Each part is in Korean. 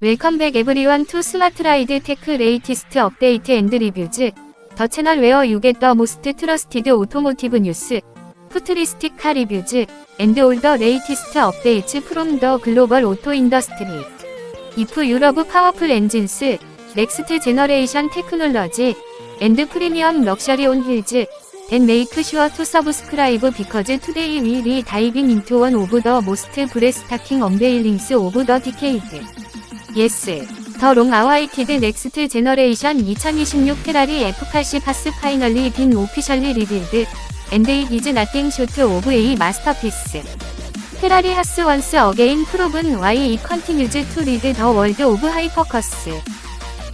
웰컴 백 에브리원 투 스마트 라이드 테크 레이티스트 업데이트 앤드 리뷰즈 더 채널 웨어 유겟 더 모스트 트러스티드 오토모티브 뉴스 푸트리스틱 카 리뷰즈 앤드 올더 레이티스트 업데이츠 프롬 더 글로벌 오토 인더스트리 이프 유러브 파워풀 엔진스 넥스트 제너레이션 테크놀러지 앤드 프리미엄 럭셔리 온 힐즈 앤 메이크 슈어 투 서브스크라이브 비커즈 투데이 위리 다이빙 인투 원 오브 더 모스트 브레스타킹 언베일링스 오브 더 디케이드 예스. 더 롱 아와이티드 넥스트 제너레이션 2026 페라리 F80 하스 파이널리 빈 오피셜리 리빌드. 잇 이즈 나띵 쇼트 오브 A 마스터피스. 페라리 하스 원스 어게인 프로븐 와이 이 컨티뉴즈 투 리드 더 월드 오브 하이퍼커스.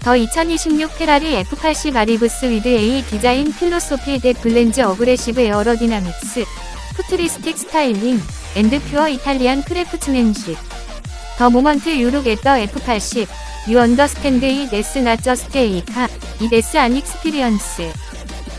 더 2026 페라리 F80 아리브스 위드 A 디자인 필로소피 대 블렌즈 어그레시브 에어로디나믹스. 푸트리스틱 스타일링. 앤드 퓨어 이탈리안 크래프트맨십 더 모먼트 유룩 앳더 F80 유 언더스탠드 이 데스 낫 저스트 에이카 이 데스 안 익스피리언스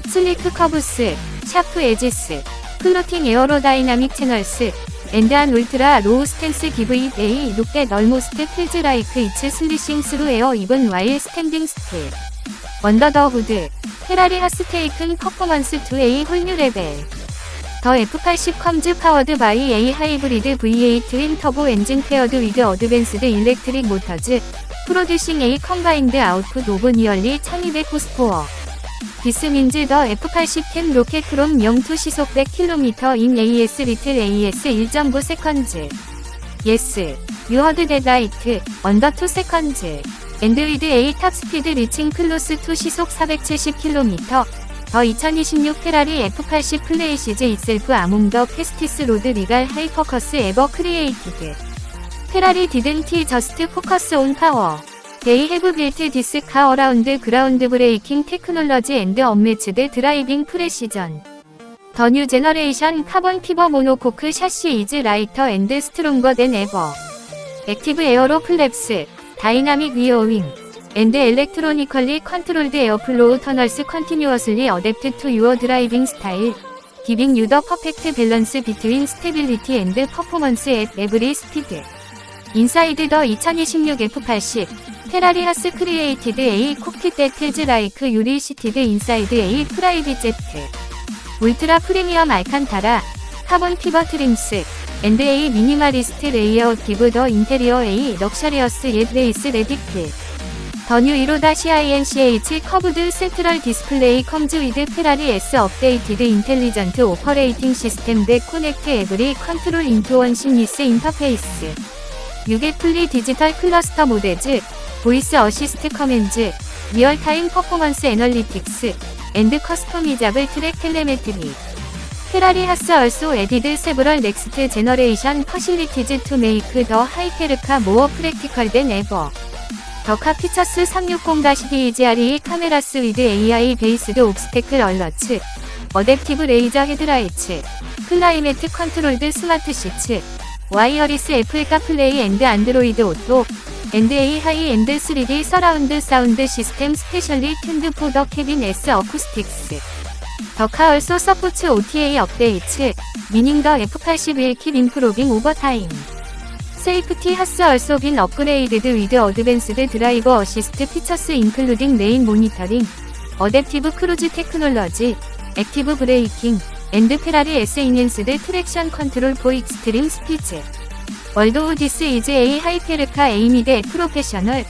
슬리크 커브스 샤프 에지스 플로팅 에어로 다이나믹 채널스 앤드한 울트라 로우 스탠스 기브 잇 에이 룩댓 얼모스트 필즈 라이크 이츠 슬리싱 스루 에어 이븐 와일 스탠딩 스틸 원더 더 후드 페라리 하스테이큰 퍼포먼스 2A 홀뉴 레벨 더 F80 컴즈 파워드 바이 A 하이브리드 V8 트윈 터보 엔진 페어드 위드 어드밴스드 일렉트릭 모터즈 프로듀싱 A 컴바인드 아웃풋 오브 니얼리 1200 호스포어. 디스민즈 더 F80 캠 로켓 크롬 0투 시속 100km 인 AS 리틀 AS 1.9 세컨즈. 예스 유어드 데드라이트 언더 2 세컨즈. 앤드위드 A 탑 스피드 리칭 클로스 2 시속 470km 더 2026 페라리 F80 플레이시즈 이셀프 아몽 더 페스티스 로드 리갈 하이퍼커스 에버 크리에이티드 페라리 디든 티 저스트 포커스 온 파워. 데이 해브 빌트 디스 카 어라운드 그라운드 브레이킹 테크놀러지 앤드 언매치드 드라이빙 프레시전. 더 뉴 제너레이션 카본 피버 모노코크 샤시 이즈 라이터 앤드 스트롱거 댄 에버. 액티브 에어로 플랩스. 다이나믹 위어윙 앤드 엘렉트로니컬리 컨트롤드 에어플로우 터널스 컨티뉴어슬리 어댑트 투 유어 드라이빙 스타일 기빙 유더 퍼펙트 밸런스 비트윈 스테빌리티 앤드 퍼포먼스 앳 에브리 스피드 인사이드 더2026 F80 페라리 하스 크리에이티드 A 코핏 데틀즈 라이크 유리 시티드 인사이드 A 프라이빗 제트 울트라 프리미엄 알칸타라 카본 피버 트림스 앤드 A 미니마리스트 레이어 기브 더 인테리어 A 럭셔리어스 옛 레이스 레디필 더뉴 이로다 CINCH 커브드 센트럴 디스플레이 컴즈 위드 페라리 S 업데이티드 인텔리전트 오퍼레이팅 시스템 대 코넥트 에브리 컨트롤 인투 원 심리스 인터페이스. 유게플리 디지털 클러스터 모데즈 보이스 어시스트 커맨즈 리얼타임 퍼포먼스 애널리틱스 앤드 커스터미자블 트랙 텔레메트리. 페라리 하스 얼소 에디드 세브럴 넥스트 제너레이션 퍼실리티즈 투 메이크 더 하이테르카 모어 프랙티컬 된 에버 더카 피처스 360-DEGRE 카메라스 위드 AI 베이스드 옵스테클 얼러츠 어댑티브 레이저 헤드라이츠 클라이메트 컨트롤드 스마트 시츠 와이어리스 애플 카플레이 앤드 안드로이드 오토 앤드 A 하이 앤드 3D 서라운드 사운드 시스템 스페셜리 튠드 포더 캐빈 S 어쿠스틱스. 더카 얼소 서포츠 OTA 업데이츠 미닝 더 F81 킵 인프로빙 오버타임 세이프티 하스 빈 업그레이드드 위드 어드밴스드 드라이버 어시스트 피처스 인클루딩 레인 모니터링 어댑티브 크루즈 테크놀러지 액티브 브레이킹 앤드 페라리 S 인핸스드 트랙션 컨트롤 포 익스트림 스피드 월드 오 디스 이즈 A 하이페르카 에이미드 프로페셔널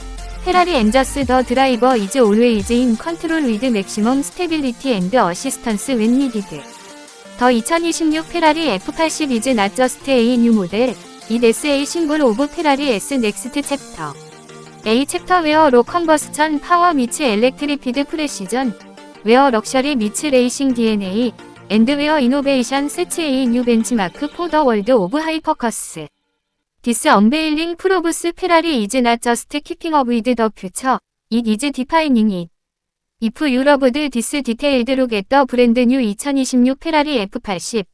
페라리 엔저스 더 드라이버 이즈 올웨이즈 인 컨트롤 위드 맥시멈 스테빌리티 앤드 어시스턴스 웬 니디드 더 2026 페라리 F80 이즈 낫 저스트 A 뉴 모델 이 SA 싱글 오브 페라리 S 넥스트 챕터. A 챕터 웨어 로 컨버스천 파워 미츠 엘렉트리피드 프레시전 웨어 럭셔리 미츠 레이싱 DNA 앤드 웨어 이노베이션 세츠 A 뉴 벤치마크 포 더 월드 오브 하이퍼커스. 디스 언베일링 프로브스 페라리 이즈 낫 저스트 키핑 어브 위드 더 퓨처 잇 이즈 디파이닝 잇. 이프 유러브드 디스 디테일드 룩 앳 더 브랜드 뉴 2026 페라리 F80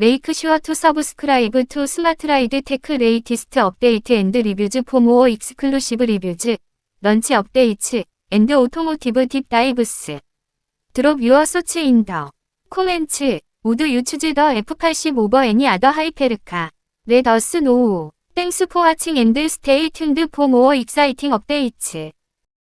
메이크 슈어 투 서브스크라이브 투 스마트 라이드 테크 레이티스트 업데이트 앤드 리뷰즈 포모어 익스클루시브 리뷰즈 런치 업데이츠 앤드 오토모티브 딥 다이브스 드롭 유어 소츠 인더 코멘츠 우드 유추즈 더 F80 오버 애니 아더 하이페르카. 레더스 노우 Thanks for watching and stay tuned for more exciting updates.